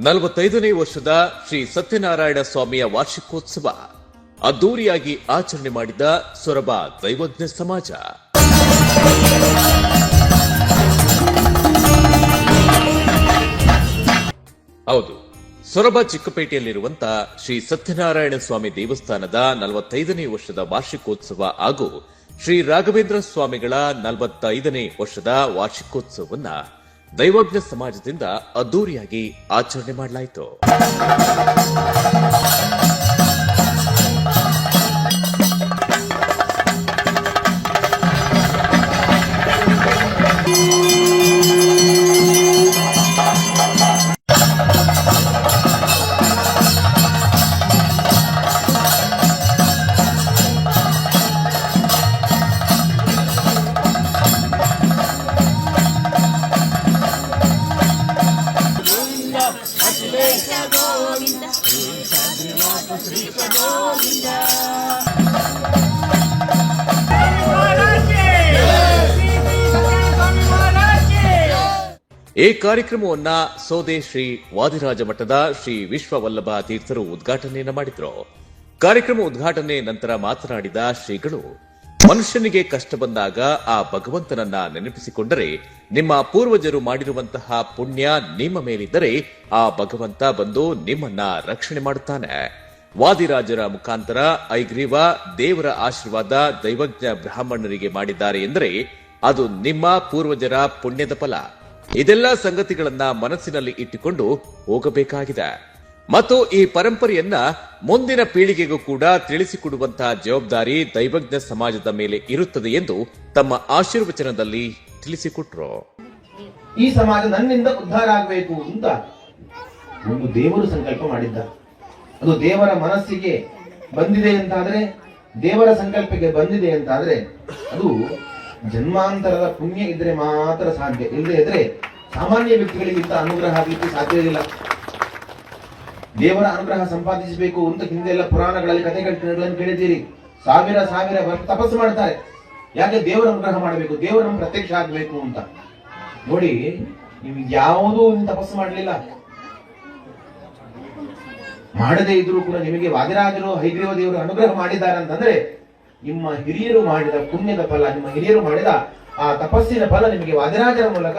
ನಲವತ್ತೈದನೇ ವರ್ಷದ ಶ್ರೀ ಸತ್ಯನಾರಾಯಣ ಸ್ವಾಮಿಯ ವಾರ್ಷಿಕೋತ್ಸವ. ಅದ್ದೂರಿಯಾಗಿ ಆಚರಣೆ ಮಾಡಿದ ಸೊರಬ ದೈವಜ್ಞ ಸಮಾಜ. ಹೌದು, ಸೊರಬ ಚಿಕ್ಕಪೇಟೆಯಲ್ಲಿರುವಂತ ಶ್ರೀ ಸತ್ಯನಾರಾಯಣ ಸ್ವಾಮಿ ದೇವಸ್ಥಾನದ ನಲವತ್ತೈದನೇ ವರ್ಷದ ವಾರ್ಷಿಕೋತ್ಸವ ಹಾಗೂ ಶ್ರೀ ರಾಘವೇಂದ್ರ ಸ್ವಾಮಿಗಳ ನಲವತ್ತೈದನೇ ವರ್ಷದ ವಾರ್ಷಿಕೋತ್ಸವವನ್ನ ದೈವಜ್ಞ ಸಮಾಜದಿಂದ ಅದ್ದೂರಿಯಾಗಿ ಆಚರಣೆ ಮಾಡಲಾಯಿತು. ಈ ಕಾರ್ಯಕ್ರಮವನ್ನ ಸೋದೆ ಶ್ರೀ ವಾದಿರಾಜ ಮಠದ ಶ್ರೀ ವಿಶ್ವವಲ್ಲಭ ತೀರ್ಥರು ಉದ್ಘಾಟನೆಯನ್ನ ಮಾಡಿದ್ರು. ಕಾರ್ಯಕ್ರಮ ಉದ್ಘಾಟನೆ ನಂತರ ಮಾತನಾಡಿದ ಶ್ರೀಗಳು, ಮನುಷ್ಯನಿಗೆ ಕಷ್ಟ ಬಂದಾಗ ಆ ಭಗವಂತನನ್ನ ನೆನಪಿಸಿಕೊಂಡರೆ ನಿಮ್ಮ ಪೂರ್ವಜರು ಮಾಡಿರುವಂತಹ ಪುಣ್ಯ ನಿಮ್ಮ ಮೇಲಿದ್ದರೆ ಆ ಭಗವಂತ ಬಂದು ನಿಮ್ಮನ್ನ ರಕ್ಷಣೆ ಮಾಡುತ್ತಾನೆ. ವಾದಿರಾಜರ ಮುಖಾಂತರ ಐಗ್ರೀವ ದೇವರ ಆಶೀರ್ವಾದ ದೈವಜ್ಞ ಬ್ರಾಹ್ಮಣರಿಗೆ ಮಾಡಿದ್ದಾರೆ ಎಂದರೆ ಅದು ನಿಮ್ಮ ಪೂರ್ವಜರ ಪುಣ್ಯದ ಫಲ. ಇದೆಲ್ಲ ಸಂಗತಿಗಳನ್ನ ಮನಸ್ಸಿನಲ್ಲಿ ಇಟ್ಟುಕೊಂಡು ಹೋಗಬೇಕಾಗಿದೆ. ಮತ್ತು ಈ ಪರಂಪರೆಯನ್ನ ಮುಂದಿನ ಪೀಳಿಗೆಗೂ ಕೂಡ ತಿಳಿಸಿಕೊಡುವಂತಹ ಜವಾಬ್ದಾರಿ ದೈವಜ್ಞ ಸಮಾಜದ ಮೇಲೆ ಇರುತ್ತದೆ ಎಂದು ತಮ್ಮ ಆಶೀರ್ವಚನದಲ್ಲಿ ತಿಳಿಸಿಕೊಟ್ರು. ಈ ಸಮಾಜ ನನ್ನಿಂದ ಉದ್ಧಾರ ಆಗಬೇಕು ಅಂತ ಒಂದು ದೇವರು ಸಂಕಲ್ಪ ಮಾಡಿದ್ದ. ಅದು ದೇವರ ಮನಸ್ಸಿಗೆ ಬಂದಿದೆ ಅಂತಾದ್ರೆ, ದೇವರ ಸಂಕಲ್ಪಕ್ಕೆ ಬಂದಿದೆ ಅಂತಾದ್ರೆ, ಅದು ಜನ್ಮಾಂತರದ ಪುಣ್ಯ ಇದ್ರೆ ಮಾತ್ರ ಸಾಧ್ಯ. ಇಲ್ಲದೆ ಇದ್ರೆ ಸಾಮಾನ್ಯ ವ್ಯಕ್ತಿಗಳಿಗಿಂತ ಅನುಗ್ರಹ ಆಗಲಿಕ್ಕೆ ಸಾಧ್ಯವಿಲ್ಲ ದೇವರ ಅನುಗ್ರಹ ಸಂಪಾದಿಸಬೇಕು ಅಂತ ಹಿಂದೆಲ್ಲ ಪುರಾಣಗಳಲ್ಲಿ ಕಥೆಗಳನ್ನು ಕೇಳಿದ್ದೀರಿ. ಸಾವಿರ ಸಾವಿರ ವರ್ಷ ತಪಸ್ಸು ಮಾಡ್ತಾರೆ. ಯಾಕೆ ದೇವರ ಅನುಗ್ರಹ ಮಾಡಬೇಕು? ದೇವರ ನಮ್ಗೆ ಪ್ರತ್ಯಕ್ಷ ಆಗಬೇಕು ಅಂತ. ನೋಡಿ ನೀವು ಯಾವುದೂ ತಪಸ್ಸು ಮಾಡಲಿಲ್ಲ. ಮಾಡದೇ ಇದ್ರೂ ಕೂಡ ನಿಮಗೆ ವಾದಿರಾಜರು, ಹೈಗ್ರೀವ ದೇವರು ಅನುಗ್ರಹ ಮಾಡಿದ್ದಾರೆ ಅಂತಂದ್ರೆ ನಿಮ್ಮ ಹಿರಿಯರು ಮಾಡಿದ ಪುಣ್ಯದ ಫಲ, ನಿಮ್ಮ ಹಿರಿಯರು ಮಾಡಿದ ಆ ತಪಸ್ಸಿನ ಫಲ ನಿಮಗೆ ವಾದಿರಾಜರ ಮೂಲಕ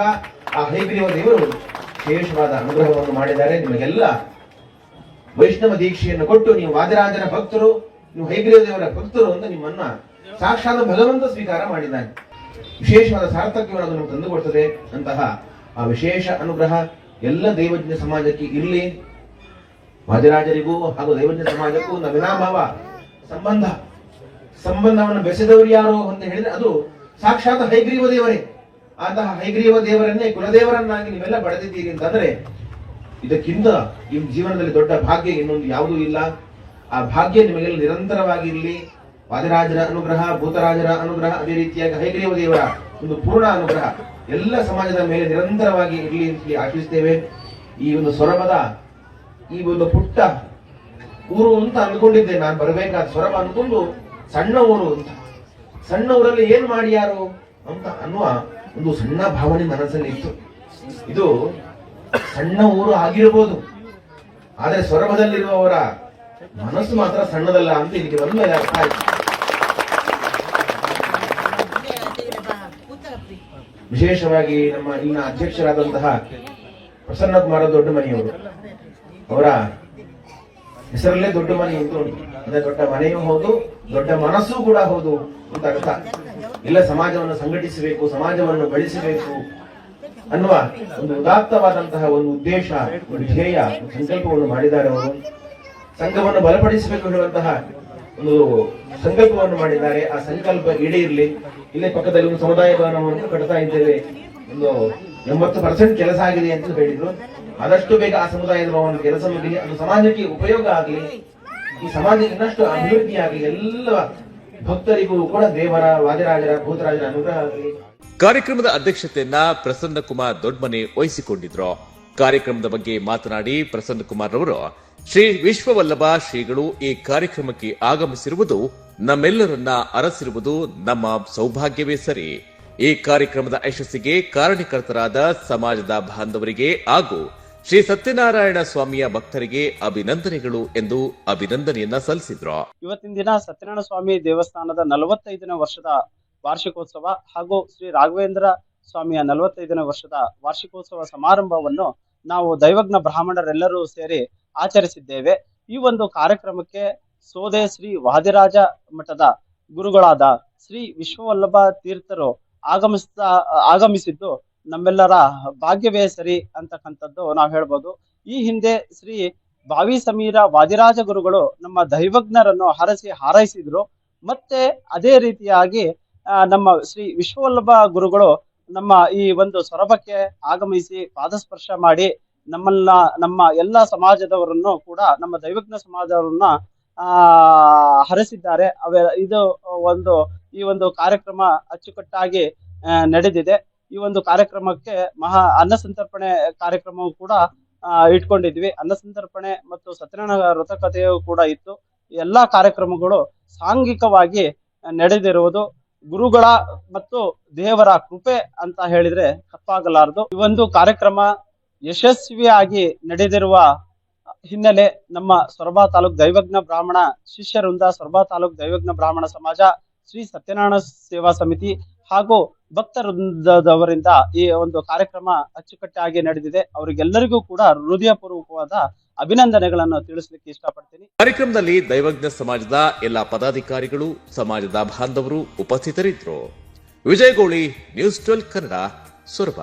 ಆ ಹೈಗ್ರೀವ ದೇವರು ವಿಶೇಷವಾದ ಅನುಗ್ರಹವನ್ನು ಮಾಡಿದ್ದಾರೆ. ನಿಮಗೆಲ್ಲ ವೈಷ್ಣವ ದೀಕ್ಷೆಯನ್ನು ಕೊಟ್ಟು ನೀವು ವಾದಿರಾಜನ ಭಕ್ತರು, ನೀವು ಹೈಗ್ರೀವ ದೇವರ ಭಕ್ತರು ಅಂತ ನಿಮ್ಮನ್ನ ಸಾಕ್ಷಾತ್ ಭಗವಂತ ಸ್ವೀಕಾರ ಮಾಡಿದ್ದಾನೆ. ವಿಶೇಷವಾದ ಸಾರ್ಥಕ್ಯವನ್ನು ಅದನ್ನು ತಂದುಕೊಡ್ತದೆ. ಅಂತಹ ಆ ವಿಶೇಷ ಅನುಗ್ರಹ ಎಲ್ಲ ದೈವಜ್ಞ ಸಮಾಜಕ್ಕೆ ಇರಲಿ. ವಾದಿರಾಜರಿಗೂ ಹಾಗೂ ದೈವಜ್ಞ ಸಮಾಜಕ್ಕೂ ಒಂದು ಅವಿನಾಭಾವ ಸಂಬಂಧ, ಸಂಬಂಧವನ್ನು ಬೆಸೆದವರು ಯಾರು ಅಂತ ಹೇಳಿದ್ರೆ ಅದು ಸಾಕ್ಷಾತ್ ಹೈಗ್ರೀವ ದೇವರೇ. ಅಂತಹ ಹೈಗ್ರೀವ ದೇವರನ್ನೇ ಕುಲದೇವರನ್ನಾಗಿ ನೀವೆಲ್ಲ ಪಡೆದಿದ್ದೀರಿ ಅಂತಂದ್ರೆ ಇದಕ್ಕಿಂತ ನಿಮ್ಮ ಜೀವನದಲ್ಲಿ ದೊಡ್ಡ ಭಾಗ್ಯ ಇನ್ನೊಂದು ಯಾವುದೂ ಇಲ್ಲ. ಆ ಭಾಗ್ಯ ನಿಮಗೆಲ್ಲ ನಿರಂತರವಾಗಿರಲಿ. ವಾದಿರಾಜರ ಅನುಗ್ರಹ, ಭೂತರಾಜರ ಅನುಗ್ರಹ, ಅದೇ ರೀತಿಯಾಗಿ ಹೈಗ್ರೀವ ದೇವರ ಒಂದು ಪೂರ್ಣ ಅನುಗ್ರಹ ಎಲ್ಲ ಸಮಾಜದ ಮೇಲೆ ನಿರಂತರವಾಗಿ ಇರಲಿ ಅಂತ ಆಶಿಸ್ತೇವೆ. ಈ ಒಂದು ಸೊರಬದ ಈ ಒಂದು ಪುಟ್ಟ ಊರು ಅಂತ ಅಂದ್ಕೊಂಡಿದ್ದೆ ನಾನು ಬರಬೇಕಾದ ಸೊರಬ ಅಂದ್ಕೊಂಡು ಸಣ್ಣ ಊರು ಅಂತ. ಸಣ್ಣ ಊರಲ್ಲಿ ಏನ್ ಮಾಡ್ಯಾರು ಅಂತ ಅನ್ನುವ ಒಂದು ಸಣ್ಣ ಭಾವನೆ ಮನಸ್ಸಲ್ಲಿ ಇತ್ತು. ಇದು ಸಣ್ಣ ಊರು ಆಗಿರಬಹುದು ಆದ್ರೆ ಸೊರಬದಲ್ಲಿರುವವರ ಮನಸ್ಸು ಮಾತ್ರ ಸಣ್ಣದಲ್ಲ ಅಂತ ಇದಕ್ಕೆ ಬಂದ ಅರ್ಥ ಆಯ್ತು. ವಿಶೇಷವಾಗಿ ನಮ್ಮ ಇನ್ನ ಅಧ್ಯಕ್ಷರಾದಂತಹ ಪ್ರಸನ್ನ ಕುಮಾರ ದೊಡ್ಡ ಮನೆಯವರು ಅವರ ಹೆಸರಲ್ಲೇ ದೊಡ್ಡ ಮನೆ ಉಂಟು. ಅಂದ್ರೆ ದೊಡ್ಡ ಮನೆಯೂ ಹೌದು, ದೊಡ್ಡ ಮನಸ್ಸು ಕೂಡ ಹೌದು ಅಂತ ಅರ್ಥ. ಇಲ್ಲ, ಸಮಾಜವನ್ನು ಸಂಘಟಿಸಬೇಕು, ಸಮಾಜವನ್ನು ಬೆಳೆಸಬೇಕು ಅನ್ನುವ ಒಂದು ಉದಾತ್ತವಾದಂತಹ ಒಂದು ಉದ್ದೇಶ, ಒಂದು ಧ್ಯೇಯ ಸಂಕಲ್ಪವನ್ನು ಮಾಡಿದ್ದಾರೆ ಅವರು. ಸಂಘವನ್ನು ಬಲಪಡಿಸಬೇಕು ಹೇಳುವಂತಹ ಒಂದು ಸಂಕಲ್ಪವನ್ನು ಮಾಡಿದ್ದಾರೆ. ಆ ಸಂಕಲ್ಪ ಈಡೇರಲಿ. ಇಲ್ಲೇ ಪಕ್ಕದಲ್ಲಿ ಒಂದು ಸಮುದಾಯ ಭವನವನ್ನು ಕಟ್ತಾ ಇದ್ದೇವೆ. ಒಂದು ಎಂಬತ್ತು ಪರ್ಸೆಂಟ್ ಕೆಲಸ ಆಗಿದೆ ಅಂತ ಹೇಳಿದ್ರು. ಆದಷ್ಟು ಬೇಗ ಆ ಸಮುದಾಯದ ಭವನ ಕೆಲಸ ಮುಗಿಲಿ ಅದು ಸಮಾಜಕ್ಕೆ ಉಪಯೋಗ ಆಗಲಿ, ಈ ಸಮಾಜ ಇನ್ನಷ್ಟು ಅಭಿವೃದ್ಧಿ ಆಗಲಿ, ಎಲ್ಲ ಭಕ್ತರಿಗೂ ಕೂಡ ದೇವರ, ವಾದಿರಾಜರ, ಭೂತರಾಜರ ಅನುಗ್ರಹ ಆಗಲಿ. ಕಾರ್ಯಕ್ರಮದ ಅಧ್ಯಕ್ಷತೆಯನ್ನ ಪ್ರಸನ್ನ ಕುಮಾರ್ ದೊಡ್ಡಮನೆ ವಹಿಸಿಕೊಂಡಿದ್ರು. ಕಾರ್ಯಕ್ರಮದ ಬಗ್ಗೆ ಮಾತನಾಡಿ ಪ್ರಸನ್ನ ಕುಮಾರ್ ಅವರು ಶ್ರೀ ವಿಶ್ವವಲ್ಲಭ ಶ್ರೀಗಳು ಈ ಕಾರ್ಯಕ್ರಮಕ್ಕೆ ಆಗಮಿಸಿರುವುದು ನಮ್ಮೆಲ್ಲರನ್ನ ಅರಸಿರುವುದು ನಮ್ಮ ಸೌಭಾಗ್ಯವೇ ಸರಿ. ಈ ಕಾರ್ಯಕ್ರಮದ ಯಶಸ್ಸಿಗೆ ಕಾರಣಕರ್ತರಾದ ಸಮಾಜದ ಬಾಂಧವರಿಗೆ ಹಾಗೂ ಶ್ರೀ ಸತ್ಯನಾರಾಯಣ ಸ್ವಾಮಿಯ ಭಕ್ತರಿಗೆ ಅಭಿನಂದನೆಗಳು ಎಂದು ಅಭಿನಂದನೆಯನ್ನ ಸಲ್ಲಿಸಿದ್ರು. ಇವತ್ತಿನ ದಿನ ಸತ್ಯನಾರಾಯಣ ಸ್ವಾಮಿ ದೇವಸ್ಥಾನದ ನಲವತ್ತೈದನೇ ವರ್ಷದ ವಾರ್ಷಿಕೋತ್ಸವ ಹಾಗೂ ಶ್ರೀ ರಾಘವೇಂದ್ರ ಸ್ವಾಮಿಯ ನಲವತ್ತೈದನೇ ವರ್ಷದ ವಾರ್ಷಿಕೋತ್ಸವ ಸಮಾರಂಭವನ್ನು ನಾವು ದೈವಜ್ಞ ಬ್ರಾಹ್ಮಣರೆಲ್ಲರೂ ಸೇರಿ ಆಚರಿಸಿದ್ದೇವೆ. ಈ ಒಂದು ಕಾರ್ಯಕ್ರಮಕ್ಕೆ ಸೋದೆ ಶ್ರೀ ವಾದಿರಾಜ ಮಠದ ಗುರುಗಳಾದ ಶ್ರೀ ವಿಶ್ವವಲ್ಲಭ ತೀರ್ಥರು ಆಗಮಿಸ್ತಾ, ಆಗಮಿಸಿದ್ದು ನಮ್ಮೆಲ್ಲರ ಭಾಗ್ಯವೇ ಸರಿ ಅಂತಕ್ಕಂಥದ್ದು ನಾವು ಹೇಳ್ಬೋದು. ಈ ಹಿಂದೆ ಶ್ರೀ ಭಾವಿ ಸಮೀರ ವಾದಿರಾಜ ಗುರುಗಳು ನಮ್ಮ ದೈವಜ್ಞರನ್ನು ಹರಸಿ ಹಾರೈಸಿದ್ರು. ಮತ್ತೆ ಅದೇ ರೀತಿಯಾಗಿ ನಮ್ಮ ಶ್ರೀ ವಿಶ್ವವಲ್ಲಭ ಗುರುಗಳು ನಮ್ಮ ಈ ಒಂದು ಸೊರಬಕ್ಕೆ ಆಗಮಿಸಿ ಪಾದಸ್ಪರ್ಶ ಮಾಡಿ ನಮ್ಮಲ್ಲ ನಮ್ಮ ಎಲ್ಲ ಸಮಾಜದವರನ್ನು ಕೂಡ, ನಮ್ಮ ದೈವಜ್ಞ ಸಮಾಜವರನ್ನ ಹರಸಿದ್ದಾರೆ. ಅವೆ ಇದು ಒಂದು ಈ ಒಂದು ಕಾರ್ಯಕ್ರಮ ಅಚ್ಚುಕಟ್ಟಾಗಿ ಆ, ನಡೆದಿದೆ. ಈ ಒಂದು ಕಾರ್ಯಕ್ರಮಕ್ಕೆ ಮಹಾ ಅನ್ನ ಸಂತರ್ಪಣೆ ಕಾರ್ಯಕ್ರಮವು ಕೂಡ ಆ, ಇಟ್ಕೊಂಡಿದ್ವಿ. ಅನ್ನ ಸಂತರ್ಪಣೆ ಮತ್ತು ಸತ್ಯನಾರಾಯಣ ವ್ರತಕಥೆಯು ಕೂಡ ಇತ್ತು. ಎಲ್ಲಾ ಕಾರ್ಯಕ್ರಮಗಳು ಸಾಂಘಿಕವಾಗಿ ನಡೆದಿರುವುದು. ಗುರುಗಳ ಮತ್ತು ದೇವರ ಕೃಪೆ ಅಂತ ಹೇಳಿದ್ರೆ ತಪ್ಪಾಗಲಾರದು. ಈ ಒಂದು ಕಾರ್ಯಕ್ರಮ ಯಶಸ್ವಿಯಾಗಿ ನಡೆದಿರುವ ಹಿನ್ನೆಲೆ ನಮ್ಮ ಸೊರಬ ತಾಲೂಕ್ ದೈವಜ್ಞ ಬ್ರಾಹ್ಮಣ ಶಿಷ್ಯರಿಂದ ಸೊರಬ ತಾಲೂಕ್ ದೈವಜ್ಞ ಬ್ರಾಹ್ಮಣ ಸಮಾಜ, ಶ್ರೀ ಸತ್ಯನಾರಾಯಣ ಸೇವಾ ಸಮಿತಿ ಹಾಗೂ ಭಕ್ತವೃಂದದವರಿಂದ ಈ ಒಂದು ಕಾರ್ಯಕ್ರಮ ಅಚ್ಚುಕಟ್ಟಾಗಿ ನಡೆದಿದೆ. ಅವರಿಗೆಲ್ಲರಿಗೂ ಕೂಡ ಹೃದಯಪೂರ್ವಕವಾದ ಅಭಿನಂದನೆಗಳನ್ನು ತಿಳಿಸಲಿಕ್ಕೆ ಇಷ್ಟಪಡ್ತೀನಿ. ಕಾರ್ಯಕ್ರಮದಲ್ಲಿ ದೈವಜ್ಞ ಸಮಾಜದ ಎಲ್ಲ ಪದಾಧಿಕಾರಿಗಳು, ಸಮಾಜದ ಬಾಂಧವರು ಉಪಸ್ಥಿತರಿದ್ದರು. ವಿಜಯಗೋಳಿ ನ್ಯೂಸ್ ಟ್ವೆಲ್ ಕನ್ನಡ, ಸೊರಬ.